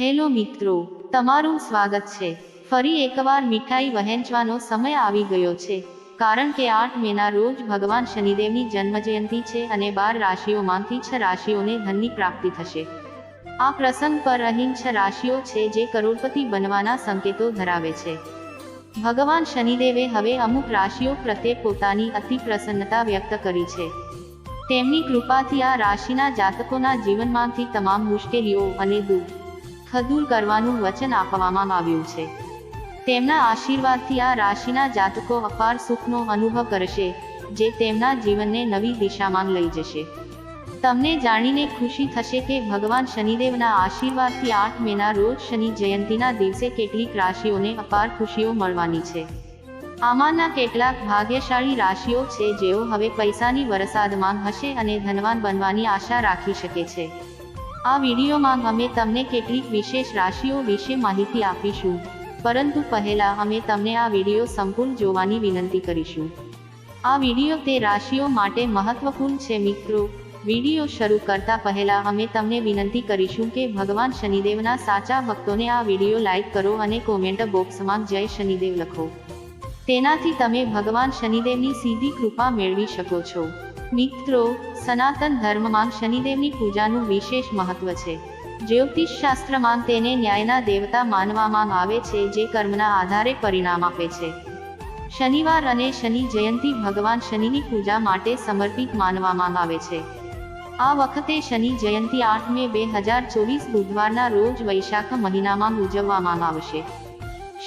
Hello મિત્રો, તમારું સ્વાગત છે. ફરી એકવાર મીઠાઈ વહેંચવાનો સમય આવી ગયો છે. કારણ કે આઠ મેના રોજ ભગવાન શનિદેવની જન્મજયંતિ છે અને બાર રાશિઓમાંથી છ રાશિઓને ધનની પ્રાપ્તિ થશે. આ પ્રસંગ પર અહીં છ રાશિઓ છે જે કરોડપતિ બનવાના સંકેતો ધરાવે છે. ભગવાન શનિદેવે હવે અમુક રાશિઓ પ્રત્યે પોતાની અતિ પ્રસન્નતા વ્યક્ત કરી છે. તેમની કૃપાથી આ રાશિના જાતકોના જીવનમાંથી તમામ મુશ્કેલીઓ અને દુઃખ દૂર કરવાનું વચન આપવામાં આવ્યું છે. તેમના આશીર્વાદથી આ રાશિના જાતકો અપાર સુખનો અનુભવ કરશે, જે તેમના જીવનને નવી દિશામાં લઈ જશે. તમને જાણીને ખુશી થશે કે ભગવાન શનિદેવના આશીર્વાદથી આઠ મેના રોજ શનિ જયંતિના દિવસે કેટલીક રાશિઓને અપાર ખુશીઓ મળવાની છે. આમાંના કેટલાક ભાગ્યશાળી રાશિઓ છે જેઓ હવે પૈસાની વરસાદમાં હશે અને ધનવાન બનવાની આશા રાખી શકે છે. આ વિડીયોમાં અમે તમને કેટલીક વિશેષ રાશિઓ વિશે માહિતી આપીશું. પરંતુ પહેલા અમે તમને આ વીડિયો સંપૂર્ણ જોવાની વિનંતી કરીશું. આ વીડિયો તે રાશિઓ માટે મહત્વપૂર્ણ છે મિત્રો. વીડિયો શરૂ કરતા પહેલા અમે તમને વિનંતી કરીશું કે ભગવાન શનિદેવના સાચા ભક્તોને આ વીડિયો લાઈક કરો અને કોમેન્ટ બોક્સમાં જય શનિદેવ લખો. તેનાથી તમે ભગવાન શનિદેવની સીધી કૃપા મેળવી શકો છો. મિત્રો, સનાતન ધર્મમાં શનિદેવની પૂજાનું વિશેષ મહત્વ છે. જ્યોતિષ શાસ્ત્રમાં તેને ન્યાયના દેવતા માનવામાં આવે છે જે કર્મના આધારે પરિણામ આપે છે. શનિવાર અને શનિ જયંતિ ભગવાન શનિની પૂજા માટે સમર્પિત માનવામાં આવે છે. આ વખતે શનિ જયંતિ આઠ મે બે હજાર ચોવીસ બુધવારના રોજ વૈશાખ મહિનામાં ઉજવવામાં આવશે.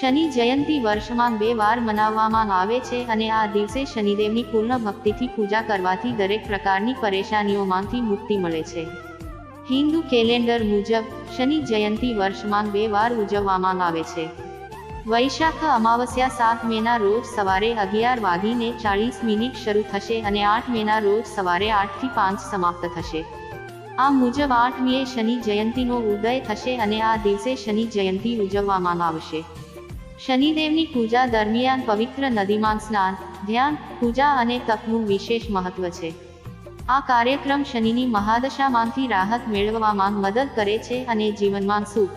શનિ જયંતિ વર્ષમાં બે વાર મનાવવામાં આવે છે અને આ દિવસે શનિદેવની પૂર્ણ ભક્તિથી પૂજા કરવાથી દરેક પ્રકારની પરેશાનીઓમાંથી મુક્તિ મળે છે. હિન્દુ કેલેન્ડર મુજબ, શનિ જયંતિ વર્ષમાં બે વાર ઉજવવામાં આવે છે. વૈશાખ અમાવસ્યા સાત મેના રોજ સવારે અગિયાર વાગીને ચાળીસ મિનિટ શરૂ થશે અને આઠ મેના રોજ સવારે આઠથી પાંચ સમાપ્ત થશે. આ મુજબ આઠમીએ શનિ જયંતિનો ઉદય થશે અને આ દિવસે શનિ જયંતિ ઉજવવામાં આવશે. શનિદેવની પૂજા દરમિયાન પવિત્ર નદીમાં સ્નાન, ધ્યાન, પૂજા અને તપનું વિશેષ મહત્વ છે. આ કાર્યક્રમ શનિની મહાદશામાંથી રાહત મેળવવામાં મદદ કરે છે અને જીવનમાં સુખ,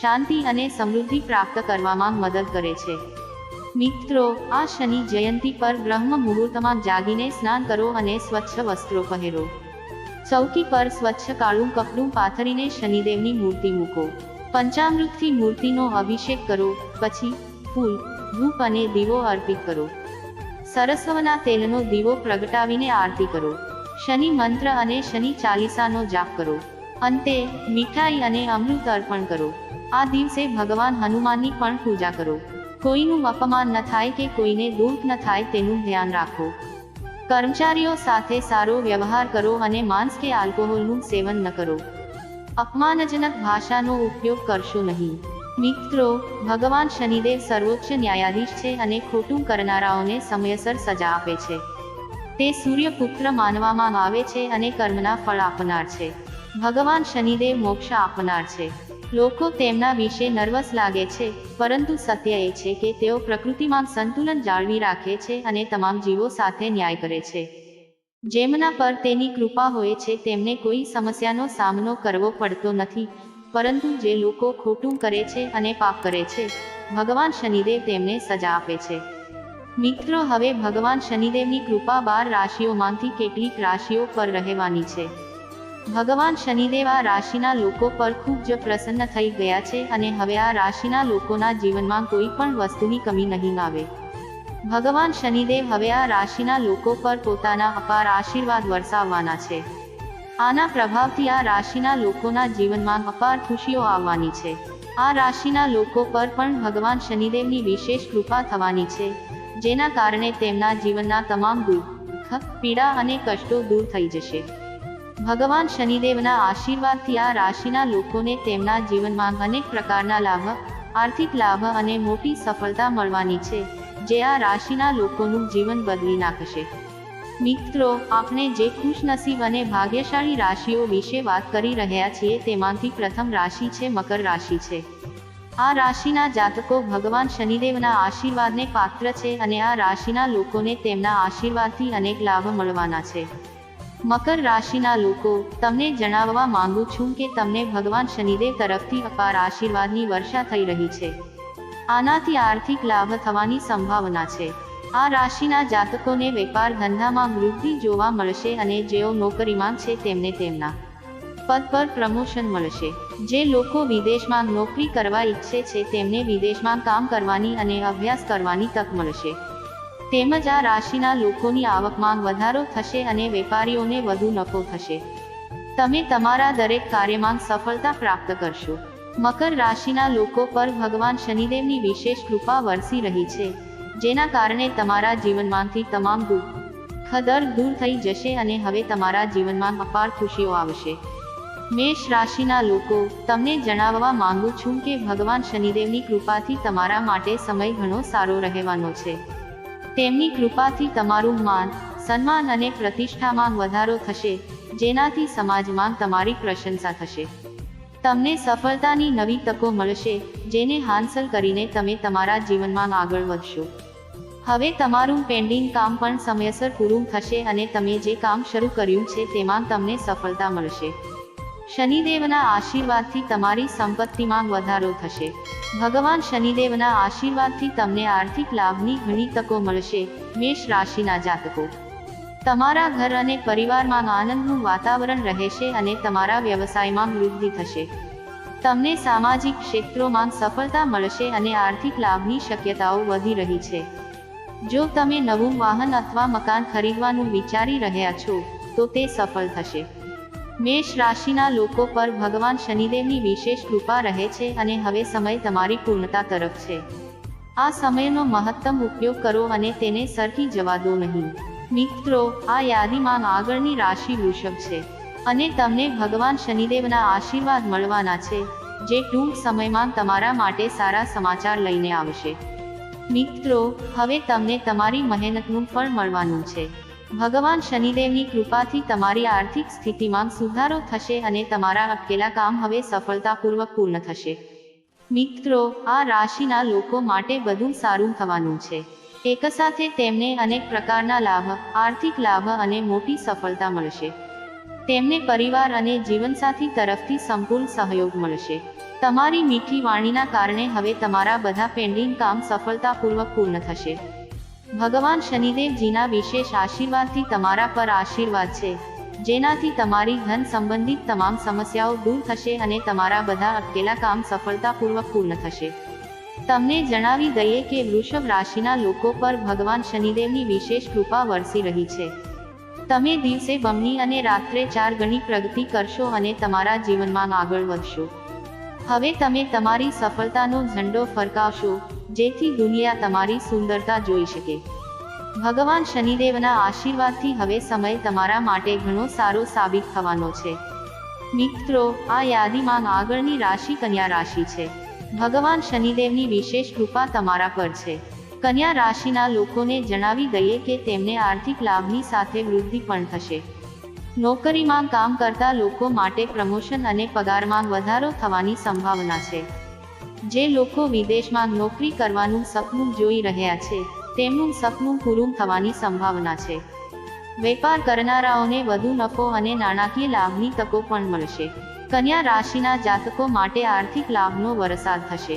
શાંતિ અને સમૃદ્ધિ પ્રાપ્ત કરવામાં મદદ કરે છે. મિત્રો, આ શનિ જયંતિ પર બ્રહ્મ મુહૂર્તમાં જાગીને સ્નાન કરો અને સ્વચ્છ વસ્ત્રો પહેરો. ચૌકી પર સ્વચ્છ કાળું કપડું પાથરીને શનિદેવની મૂર્તિ મૂકો. પંચામૃતથી મૂર્તિનો અભિષેક કરો. પછી ફૂલ ધૂપ અને દીવો અર્પિત કરો. સરસ્વના તેલનો દીવો પ્રગટાવીને આરતી કરો. શનિ મંત્ર અને શનિ ચાલીસાનો જાપ કરો. અંતે મીઠાઈ અને અમૃત અર્પણ કરો. આ દિવસે ભગવાન હનુમાનની પણ પૂજા કરો. કોઈનું અપમાન ન થાય કે કોઈને દુઃખ ન થાય તેનું ધ્યાન રાખો. કર્મચારીઓ સાથે સારો વ્યવહાર કરો અને માંસ કે આલ્કોહોલનું સેવન ન કરો. અપમાનજનક ભાષાનો ઉપયોગ કરશો નહીં. મિત્રો, ભગવાન શનિદેવ સર્વોચ્ચ ન્યાયાધીશ છે અને ખોટું કરનારાઓને સમયસર સજા આપે છે. તે સૂર્યપુત્ર માનવામાં આવે છે અને કર્મના ફળ આપનાર છે. ભગવાન શનિદેવ મોક્ષ આપનાર છે. લોકો તેમના વિશે નર્વસ લાગે છે, પરંતુ સત્ય એ છે કે તેઓ પ્રકૃતિમાં સંતુલન જાળવી રાખે છે અને તમામ જીવો સાથે ન્યાય કરે છે. જેમના પર તેની કૃપા હોય છે, તેમને કોઈ સમસ્યાનો સામનો કરવો પડતો નથી. પરંતુ જે લોકો ખોટું કરે છે અને પાપ કરે છે, ભગવાન શનિદેવ તેમને સજા આપે છે. મિત્રો, હવે ભગવાન શનિદેવની કૃપા બાર રાશિઓમાંથી કેટલીક રાશિઓ પર રહેવાની છે. ભગવાન શનિદેવ આ રાશિના લોકો પર ખૂબ જ પ્રસન્ન થઈ ગયા છે અને હવે આ રાશિના લોકોના જીવનમાં કોઈ પણ વસ્તુની કમી નહીં આવે. ભગવાન શનિદેવ હવે આ રાશિના લોકો પર પોતાના અપાર આશીર્વાદ વરસાવવાના છે. આના પ્રભાવથી આ રાશિના લોકોના જીવનમાં અપાર ખુશીઓ આવવાની છે. આ રાશિના લોકો પર પણ ભગવાન શનિદેવની વિશેષ કૃપા થવાની છે, જેના કારણે તેમના જીવનના તમામ દુઃખ પીડા અને કષ્ટો દૂર થઈ જશે. ભગવાન શનિદેવના આશીર્વાદથી આ રાશિના લોકોને તેમના જીવનમાં અનેક પ્રકારના લાભ, આર્થિક લાભ અને મોટી સફળતા મળવાની છે, જે આ રાશિના લોકોનું જીવન બદલી નાખશે. મિત્રો, આપણે જે ખુશનસીબ અને ભાગ્યશાળી રાશિઓ વિશે વાત કરી રહ્યા છીએ, તેમાંથી પ્રથમ રાશિ છે મકર રાશિ છે. આ રાશિના જાતકો ભગવાન શનિદેવના આશીર્વાદને પાત્ર છે અને આ રાશિના લોકોને તેમના આશીર્વાદથી અનેક લાભ મળવાના છે. મકર રાશિના લોકો, તમને જણાવવા માંગુ છું કે તમને ભગવાન શનિદેવ તરફથી અપાર આશીર્વાદની વર્ષા થઈ રહી છે. આનાથી આર્થિક લાભ થવાની સંભાવના છે. આ રાશિના જાતકોને વેપાર ધંધામાં વૃદ્ધિ જોવા મળશે અને જેઓ નોકરીમાં છે તેમને તેમના પદ પર પ્રમોશન મળશે. જે લોકો વિદેશમાં નોકરી કરવા ઈચ્છે છે તેમને વિદેશમાં કામ કરવાની અને અભ્યાસ કરવાની તક મળશે. તેમજ આ રાશિના લોકોની આવકમાં વધારો થશે અને વેપારીઓને વધુ નફો થશે. તમે તમારા દરેક કાર્યમાં સફળતા પ્રાપ્ત કરશો. મકર રાશિના લોકો પર ભગવાન શનિદેવની વિશેષ કૃપા વરસી રહી છે. જેના કારણે તમારા જીવનમાંથી તમામ દુઃખ, ખદર દૂર થઈ જશે અને હવે તમારા જીવનમાં અપાર ખુશીઓ આવશે. મેષ રાશિના લોકો, તમને જણાવવા માંગુ છું કે ભગવાન શનિદેવની કૃપાથી તમારા માટે સમય ઘણો સારો રહેવાનો છે. તેમની કૃપાથી તમારું માન, સન્માન અને પ્રતિષ્ઠામાં વધારો થશે, જેનાથી સમાજમાં તમારી પ્રશંસા થશે. તમને સફળતાની નવી તકો મળશે, જેને હાંસલ કરીને તમે તમારા જીવનમાં આગળ વધશો. હવે તમારું પેન્ડિંગ કામ પણ સમયસર પૂરું થશે અને તમે જે કામ શરૂ કર્યું છે તેમાં તમને સફળતા મળશે. શનિદેવના આશીર્વાદથી તમારી સંપત્તિમાં વધારો થશે. ભગવાન શનિદેવના આશીર્વાદથી તમને આર્થિક લાભની ઘણી તકો મળશે, મેષ રાશિના જાતકો. તમારા ઘર અને પરિવારમાં આનંદનું વાતાવરણ રહેશે અને તમારા વ્યવસાયમાં વૃદ્ધિ થશે. તમને સામાજિક ક્ષેત્રોમાં સફળતા મળશે અને આર્થિક લાભની શક્યતાઓ વધી રહી છે. જો તમે નવું વાહન અથવા મકાન ખરીદવાનું વિચારી રહ્યા છો, તો તે સફળ થશે. મેષ રાશિના લોકો પર ભગવાન શનિદેવની વિશેષ કૃપા રહે છે અને હવે સમય તમારી પૂર્ણતા તરફ છે. આ સમયનો મહત્તમ ઉપયોગ કરો અને તેને સરખી જવા દો નહીં. મિત્રો, આ યાદીમાં આગળની રાશિ વૃષભ છે અને તમને ભગવાન શનિદેવના આશીર્વાદ મળવાના છે, જે ટૂંક સમયમાં તમારા માટે સારા સમાચાર લઈને આવશે. મિત્રો, હવે તમને તમારી મહેનતનું ફળ મળવાનું છે. ભગવાન શનિદેવની કૃપાથી તમારી આર્થિક સ્થિતિમાં સુધારો થશે અને તમારા અટકેલા કામ હવે સફળતાપૂર્વક પૂર્ણ થશે. મિત્રો, આ રાશિના લોકો માટે બધું સારું થવાનું છે. એક સાથે તેમને અનેક પ્રકારના લાભ, આર્થિક લાભ અને મોટી સફળતા મળશે. તેમને પરિવાર અને જીવનસાથી તરફથી સંપૂર્ણ સહયોગ મળશે. તમારી મીઠી વાણીના કારણે હવે તમારા બધા પેન્ડિંગ કામ સફળતાપૂર્વક પૂર્ણ થશે. ભગવાન શનિદેવજીના વિશેષ આશીર્વાદથી તમારા પર આશીર્વાદ છે, જેનાથી તમારી ધન સંબંધિત તમામ સમસ્યાઓ દૂર થશે અને તમારા બધા અટકેલા કામ સફળતાપૂર્વક પૂર્ણ થશે. તમને જણાવી દઈએ કે વૃષભ રાશિના લોકો પર ભગવાન શનિદેવની વિશેષ કૃપા વરસી રહી છે. તમે દિવસે બમણી અને રાત્રે ચાર ગણી પ્રગતિ કરશો અને તમારા જીવનમાં આગળ વધશો. હવે તમે તમારી સફળતાનો ઝંડો ફરકાવશો, જેથી દુનિયા તમારી સુંદરતા જોઈ શકે. ભગવાન શનિદેવના આશીર્વાદથી હવે સમય તમારા માટે ઘણો સારો સાબિત થવાનો છે. મિત્રો, આ યાદીમાં આગળની રાશિ કન્યા રાશિ છે. ભગવાન શનિદેવની વિશેષ કૃપા તમારા પર છે. કન્યા રાશિના લોકોને જણાવી દઈએ કે તેમને આર્થિક લાભની સાથે વૃદ્ધિ પણ થશે. નોકરીમાં કામ કરતા લોકો માટે પ્રમોશન અને પગારમાં વધારો થવાની સંભાવના છે. જે લોકો વિદેશમાં નોકરી કરવાનું સપનું જોઈ રહ્યા છે, તેમનું સપનું પૂરું થવાની સંભાવના છે. વેપાર કરનારાઓને વધુ નફો અને નાણાકીય લાભની તકો પણ મળશે. કન્યા રાશિના જાતકો માટે આર્થિક લાભનો વરસાદ થશે.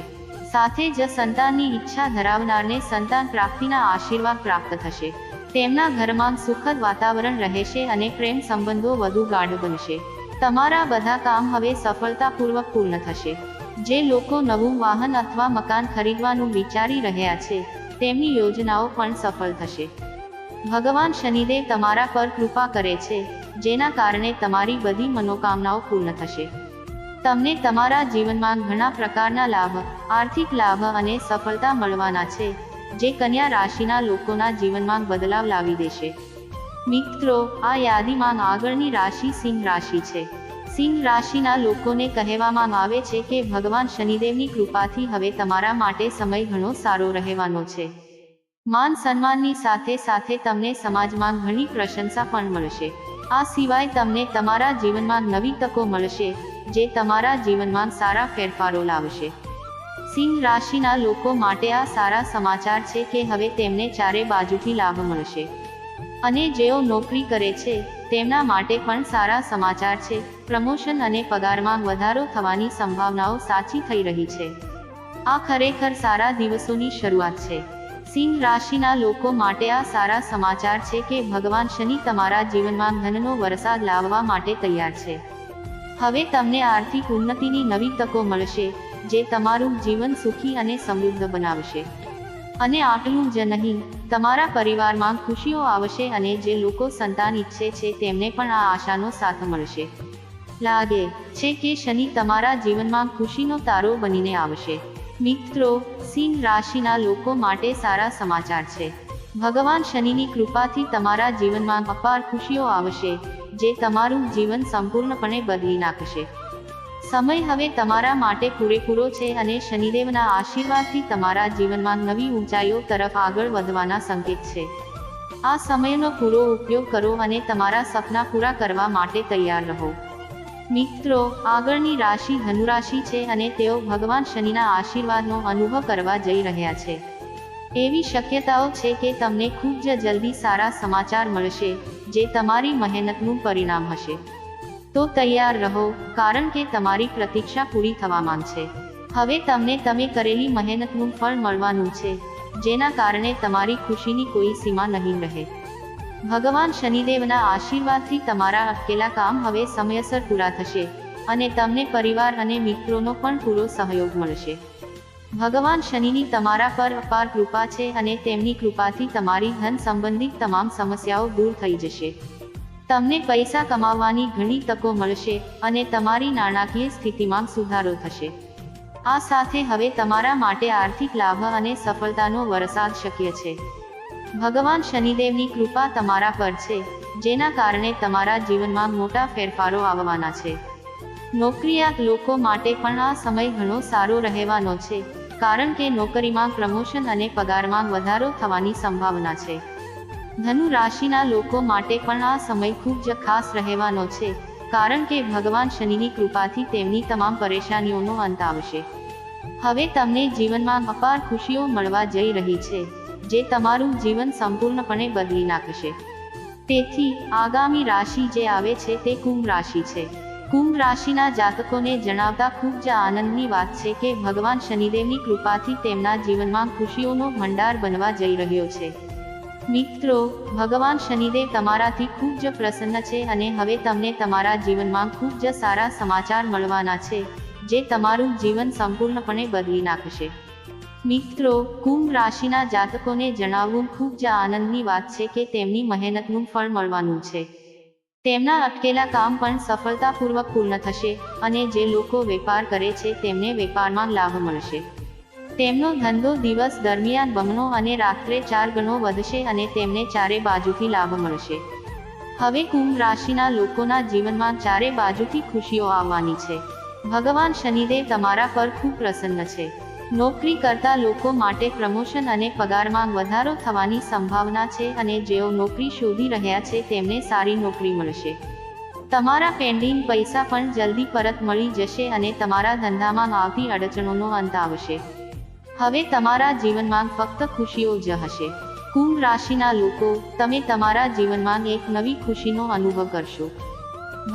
સાથે જ સંતાનની ઈચ્છા ધરાવનારને સંતાન પ્રાપ્તિના આશીર્વાદ પ્રાપ્ત થશે. તેમના ઘરમાં સુખદ વાતાવરણ રહેશે અને પ્રેમ સંબંધો વધુ ગાઢ બનશે. તમારા બધા કામ હવે સફળતાપૂર્વક પૂર્ણ થશે. જે લોકો નવું વાહન અથવા મકાન ખરીદવાનું વિચારી રહ્યા છે, તેમની યોજનાઓ પણ સફળ થશે. ભગવાન શનિદેવ તમારા પર કૃપા કરે છે. જેના કારણે તમારી બધી મનોકામનાઓ પૂર્ણ થશે. તમને તમારા જીવનમાં ઘણા પ્રકારના લાભ, આર્થિક લાભ અને સફળતા મળવાના છે, જે કન્યા રાશિના લોકોના જીવનમાં બદલાવ લાવી દેશે. મિત્રો, આ યાદીમાં આગળની રાશિ સિંહ રાશિ છે. સિંહ રાશિના લોકોને કહેવામાં આવે છે કે ભગવાન શનિદેવની કૃપાથી હવે તમારા માટે સમય ઘણો સારો રહેવાનો છે. માન સન્માનની સાથે સાથે તમને સમાજમાં ઘણી પ્રશંસા પણ મળશે. આ સિવાય તમને તમારા જીવનમાં નવી તકો મળશે, જે તમારા જીવનમાં સારા ફેરફારો લાવશે. સિંહ રાશિના લોકો માટે આ સારા સમાચાર છે કે હવે તેમને ચારે બાજુથી લાભ મળશે. અને જેઓ નોકરી કરે છે, તેમના માટે પણ સારા સમાચાર છે. પ્રમોશન અને પગારમાં વધારો થવાની સંભાવનાઓ સાચી થઈ રહી છે. આ ખરેખર સારા દિવસોની શરૂઆત છે. સિંહ રાશિના લોકો માટે આ સારા સમાચાર છે કે ભગવાન શનિ તમારા જીવનમાં ધનનો વરસાદ લાવવા માટે તૈયાર છે. હવે તમને આર્થિક ઉન્નતિની નવી તકો મળશે, જે તમારું જીવન સુખી અને સમૃદ્ધ બનાવશે. અને આટલું જ નહીં, તમારા પરિવારમાં ખુશીઓ આવશે અને જે લોકો સંતાન ઈચ્છે છે તેમને પણ આ આશાનો સાથ મળશે. લાગે છે કે શનિ તમારા જીવનમાં ખુશીનો તારો બનીને આવશે. મિત્રો, સિંહ રાશિના લોકો માટે સારા સમાચાર છે. ભગવાન શનિની કૃપાથી તમારા જીવનમાં અપાર ખુશીઓ આવશે, જે તમારું જીવન સંપૂર્ણપણે બદલી નાખશે. સમય હવે તમારા માટે પૂરેપૂરો છે અને શનિદેવના આશીર્વાદથી તમારા જીવનમાં નવી ઊંચાઈઓ તરફ આગળ વધવાના સંકેત છે. આ સમયનો પૂરો ઉપયોગ કરો અને તમારા સપના પૂરા કરવા માટે તૈયાર રહો. મિત્રો, આગળની રાશિ ધનુરાશિ છે અને તેઓ ભગવાન શનિના આશીર્વાદનો અનુભવ કરવા જઈ રહ્યા છે. એવી શક્યતાઓ છે કે તમને ખૂબ જ જલ્દી સારા સમાચાર મળશે, જે તમારી મહેનતનું પરિણામ હશે. તો તૈયાર રહો, કારણ કે તમારી પ્રતીક્ષા પૂરી થવા માંગશે. હવે તમને તમે કરેલી મહેનતનું ફળ મળવાનું છે, જેના કારણે તમારી ખુશીની કોઈ સીમા નહીં રહે. ભગવાન શનિદેવના આશીર્વાદથી તમારા અટકેલા કામ હવે સમયસર પૂરા થશે અને તમને પરિવાર અને મિત્રોનો પણ પૂરો સહયોગ મળશે. ભગવાન શનિની તમારા પર અપાર કૃપા છે અને તેમની કૃપાથી તમારી ધન સંબંધિત તમામ સમસ્યાઓ દૂર થઈ જશે. તમને પૈસા કમાવવાની ઘણી તકો મળશે અને તમારી નાણાકીય સ્થિતિમાં સુધારો થશે. આ સાથે હવે તમારા માટે આર્થિક લાભ અને સફળતાનો વરસાદ શક્ય છે. ભગવાન શનિદેવની કૃપા તમારા પર છે, જેના કારણે તમારા જીવનમાં મોટા ફેરફારો આવવાના છે. નોકરિયાત લોકો માટે પણ આ સમય ઘણો સારો રહેવાનો છે, કારણ કે નોકરીમાં પ્રમોશન અને પગારમાં વધારો થવાની સંભાવના છે. ધનુ રાશિના લોકો માટે પણ આ સમય ખૂબ જ ખાસ રહેવાનો છે, કારણ કે ભગવાન શનિની કૃપાથી તેમની તમામ પરેશાનીઓનો અંત આવશે. હવે તમને જીવનમાં અપાર ખુશીઓ મળવા જઈ રહી છે. જે તમારું જીવન સંપૂર્ણપણે બદલી નાખશે. તેથી, આગામી રાશિ જે આવે છે તે કુંભ રાશિ છે. કુંભ રાશિના જાતકોને જણાવતા ખૂબ જ આનંદની વાત છે કે ભગવાન શનિદેવની કૃપાથી તેમના જીવનમાં ખુશીઓનો ભંડાર બનવા જઈ રહ્યો છે. મિત્રો, ભગવાન શનિદેવ તમારાથી ખૂબ જ પ્રસન્ન છે અને હવે તમને તમારા જીવનમાં ખૂબ જ સારા સમાચાર મળવાના છે, જે તમારું જીવન સંપૂર્ણપણે બદલી નાખશે. મિત્રો, કુંભ રાશિના જાતકોને જણાવવું ખૂબ જ આનંદની વાત છે કે તેમની મહેનતનું ફળ મળવાનું છે. તેમના અટકેલા કામ પણ સફળતાપૂર્વક પૂર્ણ થશે અને જે લોકો વેપાર કરે છે તેમને વેપારમાં લાભ મળશે. તેમનો ધંધો દિવસ દરમિયાન બમણો અને રાત્રે ચાર ગણો વધશે અને તેમને ચારે બાજુથી લાભ મળશે. હવે કુંભ રાશિના લોકોના જીવનમાં ચારે બાજુથી ખુશીઓ આવવાની છે. ભગવાન શનિદેવ તમારા પર ખૂબ પ્રસન્ન છે. નોકરી કરતા લોકો માટે પ્રમોશન અને પગારમાં વધારો થવાની સંભાવના છે અને જેઓ નોકરી શોધી રહ્યા છે તેમને સારી નોકરી મળશે. તમારા પેન્ડિંગ પૈસા પણ જલ્દી પરત મળી જશે અને તમારા ધંધામાં આવતી અડચણોનો અંત આવશે. હવે તમારા જીવનમાં ફક્ત ખુશીઓ જ હશે. કુંભ રાશિના લોકો, તમે તમારા જીવનમાં એક નવી ખુશીનો અનુભવ કરશો.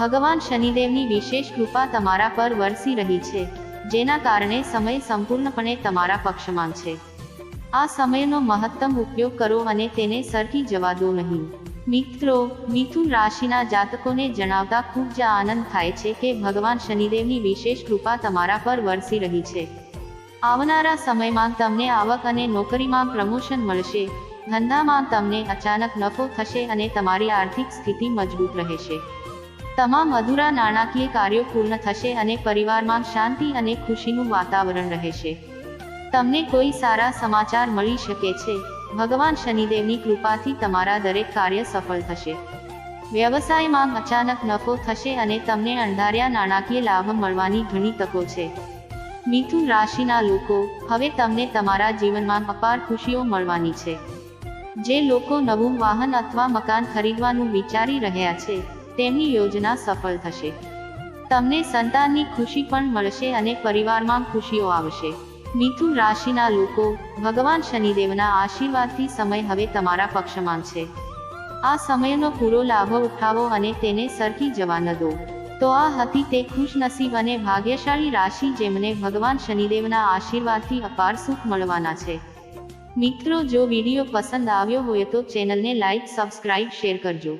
ભગવાન શનિદેવની વિશેષ કૃપા તમારા પર વરસી રહી છે. જેના કારણે સમય સંપૂર્ણપણે તમારા પક્ષમાં છે. આ સમયનો મહત્તમ ઉપયોગ કરો અને તેને સરકી જવા દો નહીં. મિત્રો, મિથુન રાશિના જાતકોને જણાવતા ખૂબ જ આનંદ થાય છે કે ભગવાન શનિદેવની વિશેષ કૃપા તમારા પર વરસી રહી છે. આવનારા સમયમાં તમને આવક અને નોકરીમાં પ્રમોશન મળશે. ધંધામાં તમને અચાનક નફો થશે અને તમારી આર્થિક સ્થિતિ મજબૂત રહેશે. તમામ અધૂરા નાણાકીય કાર્યો પૂર્ણ થશે અને પરિવારમાં શાંતિ અને ખુશીનું વાતાવરણ રહેશે. તમને કોઈ સારા સમાચાર મળી શકે છે. ભગવાન શનિદેવની કૃપાથી તમારા દરેક કાર્ય સફળ થશે. વ્યવસાયમાં અચાનક નફો થશે અને તમને અંધાર્યા નાણાકીય લાભ મળવાની ઘણી તકો છે. મિથુન રાશિના લોકો, હવે તમને તમારા જીવનમાં અપાર ખુશીઓ મળવાની છે. જે લોકો નવું વાહન અથવા મકાન ખરીદવાનું વિચારી રહ્યા છે તેમની યોજના સફળ થશે. તમને સંતાનની ખુશી પણ મળશે અને પરિવારમાં ખુશીઓ આવશે. મિથુન રાશિના લોકો, ભગવાન શનિદેવના આશીર્વાદથી સમય હવે તમારા પક્ષમાં છે. આ સમયનો પૂરો લાભ ઉઠાવો અને તેને સરકી જવા ન દો. તો આ હતી તે ખુશનસીબ અને ભાગ્યશાળી રાશિ જેમને ભગવાન શનિદેવના આશીર્વાદથી અપાર સુખ મળવાના છે. મિત્રો, જો વીડિયો પસંદ આવ્યો હોય તો ચેનલને લાઇક સબસ્ક્રાઇબ, શેર કરજો.